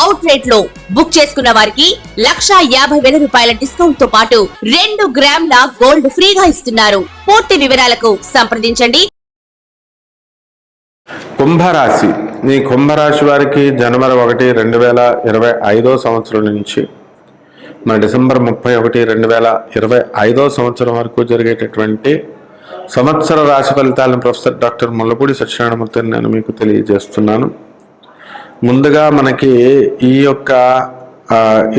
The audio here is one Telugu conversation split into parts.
అవుట్లెట్లో బుక్ చేసుకున్న వారికి లక్షా యాభై వేల రూపాయల డిస్కౌంట్తో పాటు రెండు గ్రాముల గోల్డ్ ఫ్రీగా ఇస్తున్నారు. పూర్తి వివరాలకు సంప్రదించండి. కుంభరాశి. ఈ కుంభరాశి వారికి జనవరి ఒకటి రెండు వేల ఇరవై ఐదో సంవత్సరం నుంచి మన డిసెంబర్ ముప్పై ఒకటి రెండు వేల ఇరవై ఐదో సంవత్సరం వరకు జరిగేటటువంటి సంవత్సర రాశి ఫలితాలను ప్రొఫెసర్ డాక్టర్ ముల్లపూడి సత్యనారాయణమూర్తిని నేను మీకు తెలియజేస్తున్నాను. ముందుగా మనకి ఈ యొక్క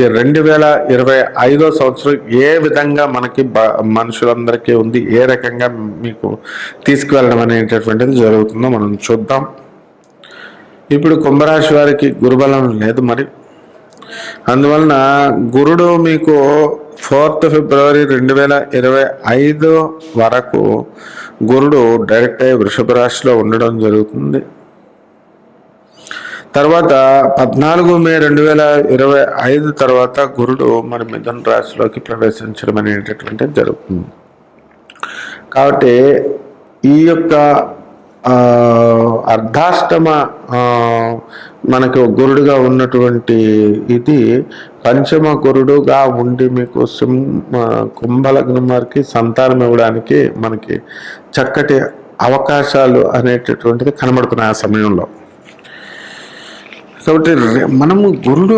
ఈ రెండు వేల ఇరవై ఐదో సంవత్సరం ఏ విధంగా మనకి బ- మనుషులందరికీ ఉంది ఏ రకంగా మీకు తీసుకువెళ్ళడం అనేటటువంటిది జరుగుతుందో మనం చూద్దాం. ఇప్పుడు కుంభరాశి వారికి గురుబలం లేదు మరి. అందువలన గురుడు మీకు ఫోర్త్ ఫిబ్రవరి రెండు వేల ఇరవై ఐదు వరకు గురుడు డైరెక్ట్ అయ్యి వృషభ రాశిలో ఉండడం జరుగుతుంది. తర్వాత పద్నాలుగు మే రెండు వేల ఇరవై ఐదు తర్వాత గురుడు మరి మిథున రాశిలోకి ప్రవేశించడం అనేటటువంటిది జరుగుతుంది. కాబట్టి ఈ యొక్క అర్ధాష్టమ మనకు గురుడుగా ఉన్నటువంటి ఇది పంచమ గురుడుగా ఉండి మీకు సింహ కుంభలగ్నం వారికి సంతానం ఇవ్వడానికి మనకి చక్కటి అవకాశాలు అనేటటువంటిది కనబడుతున్నాయి ఆ సమయంలో. కాబట్టి మనము గురుడు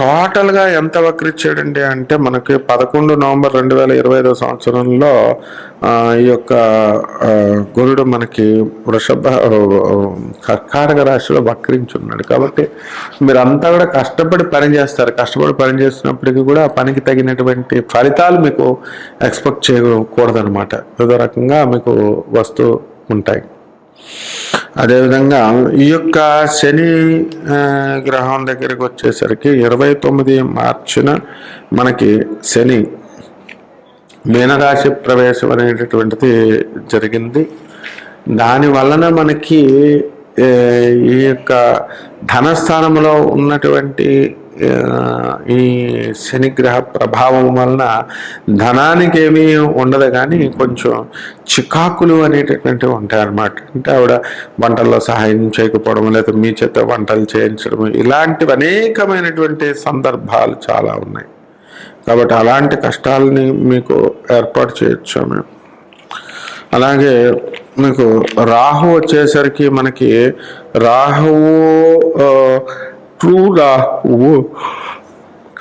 టోటల్గా ఎంత వక్రిచ్చాడండి అంటే మనకి పదకొండు నవంబర్ రెండు వేల ఇరవై ఐదో సంవత్సరంలో ఈ యొక్క గురుడు మనకి వృషభ కర్కాటక రాశిలో వక్రించున్నాడు. కాబట్టి మీరు అంతా కూడా కష్టపడి పని చేస్తారు. కష్టపడి పని చేసినప్పటికీ కూడా ఆ పనికి తగినటువంటి ఫలితాలు మీకు ఎక్స్పెక్ట్ చేయకూడదనమాట ఏదో రకంగా మీకు వస్తూ ఉంటాయి. అదేవిధంగా ఈ యొక్క శని గ్రహం దగ్గరికి వచ్చేసరికి ఇరవై తొమ్మిది మార్చిన మనకి శని మీనరాశి ప్రవేశం అనేటటువంటిది జరిగింది. దాని వలన మనకి ఈ యొక్క ధనస్థానంలో ఉన్నటువంటి ఈ శనిగ్రహ ప్రభావం వలన ధనానికి ఏమీ ఉండదు కానీ కొంచెం చికాకులు అనేటటువంటివి ఉంటాయి అన్నమాట అంటే ఆవిడ వంటల్లో సహాయం చేయకపోవడం లేదా మీ చేత వంటలు చేయించడం ఇలాంటివి అనేకమైనటువంటి సందర్భాలు చాలా ఉన్నాయి. కాబట్టి అలాంటి కష్టాలని మీకు ఏర్పాటు చేయొచ్చు మేము? అలాగే మీకు రాహు వచ్చేసరికి మనకి రాహువు రాహువు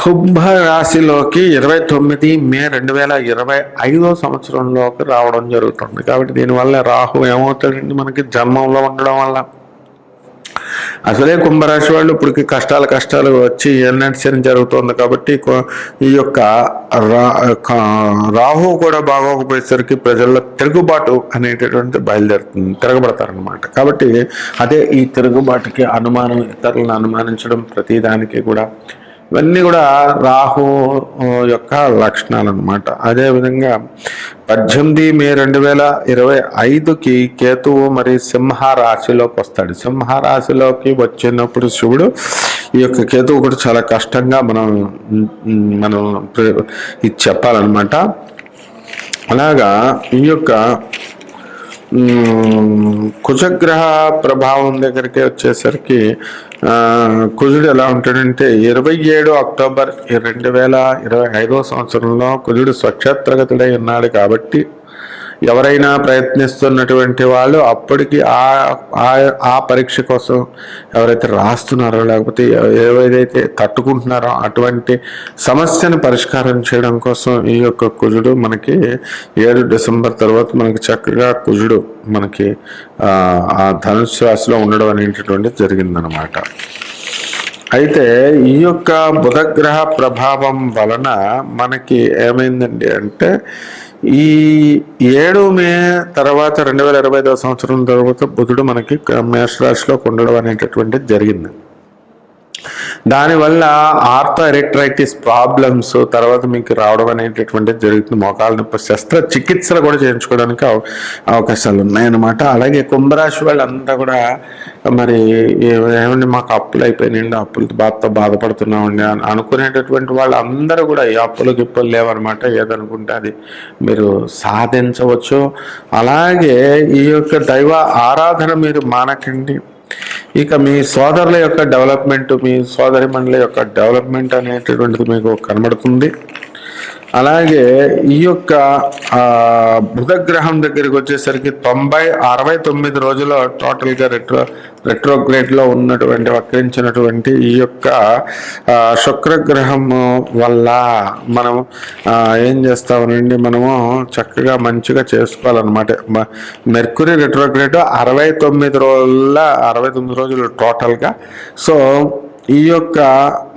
కుంభ రాశిలోకి ఇరవై తొమ్మిది మే రెండు వేల ఇరవై ఐదో సంవత్సరంలోకి రావడం జరుగుతుంది. కాబట్టి దీనివల్ల రాహు ఏమవుతాడండి? మనకి జన్మంలో ఉండడం వల్ల అసలే కుంభరాశి వాళ్ళు ఇప్పటికి కష్టాలు కష్టాలు వచ్చి ఎన్నడిచని జరుగుతుంది కాబట్టి ఈ యొక్క రా రాహు కూడా బాగోకపోయేసరికి ప్రజల్లో తిరుగుబాటు అనేటటువంటి బయలుదేరుతుంది తిరగబడతారనమాట కాబట్టి అదే ఈ తిరుగుబాటుకి అనుమానం ఇతరులను అనుమానించడం ప్రతిదానికి కూడా ఇవన్నీ కూడా రాహు యొక్క లక్షణాలు అనమాట అదేవిధంగా పద్దెనిమిది మే రెండు వేల ఇరవై ఐదుకి కేతువు మరి సింహ రాశిలోకి వస్తాడు. సింహ రాశిలోకి వచ్చినప్పుడు శివుడు ఈ యొక్క కేతువు కూడా చాలా కష్టంగా మనం మనం ఇది చెప్పాలన్నమాట. అలాగా ఈ యొక్క కుజగ్రహ ప్రభావం దగ్గరికి వచ్చేసరికి కుజుడు ఎలా ఉంటాడంటే ఇరవై ఏడు అక్టోబర్ రెండు వేల ఇరవై ఐదో సంవత్సరంలో కుజుడు స్వక్షేత్రగతుడై ఉన్నాడు కాబట్టి ఎవరైనా ప్రయత్నిస్తున్నటువంటి వాళ్ళు అప్పటికి ఆ ఆ- ఆ పరీక్ష కోసం ఎవరైతే రాస్తున్నారో లేకపోతే ఏవైతే తట్టుకుంటున్నారో అటువంటి సమస్యను పరిష్కారం చేయడం కోసం ఈ యొక్క కుజుడు మనకి ఏడు డిసెంబర్ తర్వాత మనకి చక్కగా కుజుడు మనకి ఆ ధనుసు రాశిలో ఉండడం అనేటటువంటిది జరిగిందనమాట అయితే ఈ యొక్క బుధగ్రహ ప్రభావం వలన మనకి ఏమైందండి అంటే ఈ ఏడు మే తర్వాత రెండు వేల ఇరవై ఐదవ సంవత్సరం తర్వాత బుధుడు మనకి మేషరాశిలో ఉండడం అనేటటువంటిది జరిగింది. దానివల్ల ఆర్థో ఎరిట్రైటిస్ ప్రాబ్లమ్స్ తర్వాత మీకు రావడం అనేటటువంటిది జరుగుతుంది. మోకాళ్ళ నొప్పి శస్త్ర చికిత్సలు కూడా చేయించుకోవడానికి అవకాశాలు ఉన్నాయన్నమాట అలాగే కుంభరాశి వాళ్ళంతా కూడా మరి ఏమండి మాకు అప్పులు అయిపోయినాయండి అప్పులతో బాధతో బాధపడుతున్నామండి అని అనుకునేటటువంటి వాళ్ళందరూ కూడా ఈ అప్పులు గిప్పులు లేవన్నమాట. ఏదనుకుంటే అది మీరు సాధించవచ్చు. అలాగే ఈ యొక్క దైవ ఆరాధన మీరు మానకండి. ఇక మీ సోదరుల యొక్క డెవలప్మెంట్ మీ సోదరి మండలి యొక్క డెవలప్మెంట్ అనేటటువంటిది మీకు కనబడుతుంది. అలాగే ఈ యొక్క బుధగ్రహం దగ్గరికి వచ్చేసరికి తొంభై అరవై తొమ్మిది రోజుల టోటల్గా రెట్రో రెట్రోగ్రేట్లో ఉన్నటువంటి వక్రించినటువంటి ఈ యొక్క శుక్రగ్రహము వల్ల మనం ఏం చేస్తామనండి మనము చక్కగా మంచిగా చేసుకోవాలన్నమాట. మ- మెర్కురీ రెట్రోగ్రేడ్ అరవై తొమ్మిది రోజుల అరవై తొమ్మిది రోజులు టోటల్గా. సో ఈ యొక్క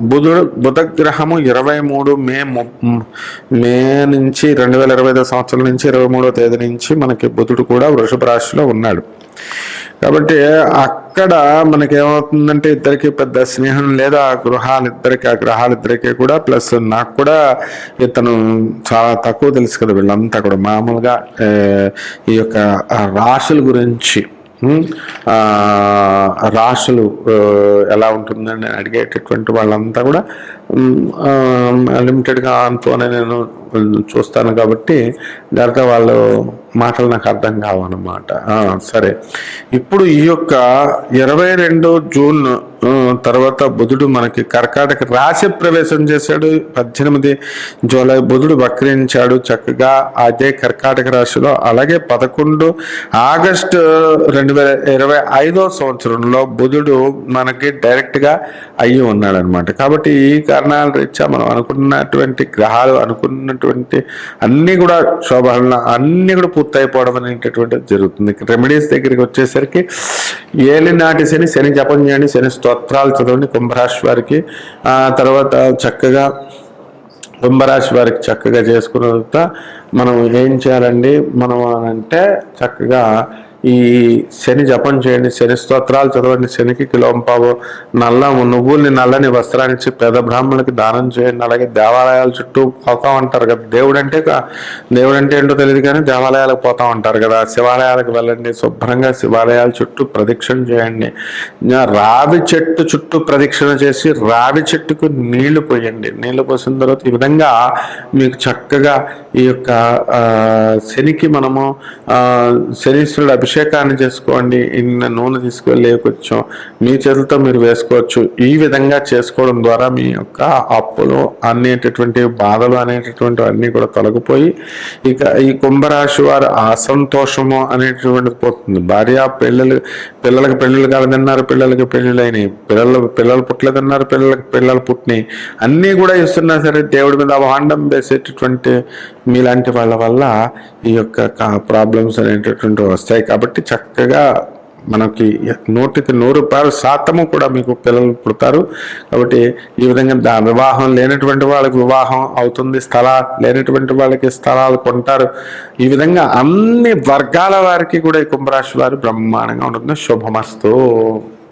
బుధుడు బుధగ్రహము ఇరవై మూడు మే ము- మే నుంచి రెండు వేల ఇరవై ఐదో సంవత్సరం నుంచి ఇరవై మూడో తేదీ నుంచి మనకి బుధుడు కూడా వృషభ రాశిలో ఉన్నాడు. కాబట్టి అక్కడ మనకి ఏమవుతుందంటే ఇద్దరికి పెద్ద స్నేహం లేదా ఆ గృహాలు ఇద్దరికి ఆ గ్రహాలు ఇద్దరికి కూడా ప్లస్ నాకు కూడా ఇతను చాలా తక్కువ తెలుసు కదా వీళ్ళంతా కూడా. మామూలుగా ఈ యొక్క రాశుల గురించి రాశులు ఎలా ఉంటుందని అడిగేటటువంటి వాళ్ళంతా కూడా లిమిటెడ్గా ఆన్తోనే నేను చూస్తాను కాబట్టి దాంతో వాళ్ళు మాటలు నాకు అర్థం కావన్నమాట. సరే. ఇప్పుడు ఈ యొక్క ఇరవై రెండు జూన్ తర్వాత బుధుడు మనకి కర్కాటక రాశి ప్రవేశం చేశాడు. పద్దెనిమిది జూలై బుధుడు వక్రించాడు చక్కగా. అదే కర్కాటక రాశిలో అలాగే పదకొండు ఆగస్టు రెండు వేల ఇరవై ఐదో సంవత్సరంలో బుధుడు మనకి డైరెక్ట్గా అయ్యి ఉన్నాడు అనమాట కాబట్టి ఈ కారణాల రీత్యా మనం అనుకున్నటువంటి గ్రహాలు అనుకున్నటువంటి అన్నీ కూడా శోభన అన్నీ కూడా పూర్తయిపోవడం అనేటటువంటిది జరుగుతుంది. రెమెడీస్ దగ్గరికి వచ్చేసరికి ఏలినాటి శని శని జపం చేయండి శని స్తోత్రాలు చదవండి కుంభరాశి వారికి. ఆ తర్వాత చక్కగా కుంభరాశి వారికి చక్కగా చేసుకున్న తర్వాత మనం ఏం చేయాలండి? మనం అంటే చక్కగా ఈ శని జపం చేయండి శని స్తోత్రాలు చదవండి శనికి కిలోంపావు నల్ల నువ్వుల్ని నల్లని వస్త్రాన్ని ఇచ్చి పేద బ్రాహ్మణులకి దానం చేయండి. అలాగే దేవాలయాల చుట్టూ పోతా ఉంటారు కదా. దేవుడు అంటే దేవుడు అంటే ఏంటో తెలియదు కానీ దేవాలయాలకు పోతా ఉంటారు కదా. శివాలయాలకు వెళ్ళండి శుభ్రంగా శివాలయాల చుట్టూ ప్రదక్షిణ చేయండి. రావి చెట్టు చుట్టూ ప్రదక్షిణ చేసి రావి చెట్టుకు నీళ్ళు పోయండి. నీళ్ళు పోసిన తర్వాత ఈ విధంగా మీకు చక్కగా ఈ యొక్క శనికి మనము ఆ, అభిషేకం అభిషేకాన్ని చేసుకోండి ఇన్న నూనె తీసుకెళ్ళి కొంచెం మీ చేతులతో మీరు వేసుకోవచ్చు. ఈ విధంగా చేసుకోవడం ద్వారా మీ యొక్క అప్పులు అనేటటువంటి బాధలు అనేటటువంటి అన్నీ కూడా తొలగిపోయి ఇక ఈ కుంభరాశి వారు అసంతోషము అనేటటువంటిది పోతుంది. భార్య పిల్లలు పిల్లలకి పెళ్ళిళ్ళు కాలేదన్నారు పిల్లలకి పెళ్ళిళ్ళైనాయి పిల్లలు పిల్లలు పుట్టలేదన్నారు పిల్లలకి పిల్లలు పుట్టినాయి. అన్నీ కూడా ఇస్తున్నా సరే దేవుడి మీద అభాండం వేసేటటువంటి మీలాంటి వాళ్ళ వల్ల ఈ యొక్క ప్రాబ్లమ్స్ అనేటటువంటి వస్తాయి. కాబట్టి కాబట్టి చక్కగా మనకి నూటికి నూరు రూపాయలు శాతము కూడా మీకు పిల్లలు పుడతారు. కాబట్టి ఈ విధంగా దా వివాహం లేనటువంటి వాళ్ళకి వివాహం అవుతుంది స్థలా లేనటువంటి వాళ్ళకి స్థలాలు కొంటారు. ఈ విధంగా అన్ని వర్గాల వారికి కూడా ఈ కుంభరాశి వారు బ్రహ్మాండంగా ఉంటుంది. శుభమస్తు.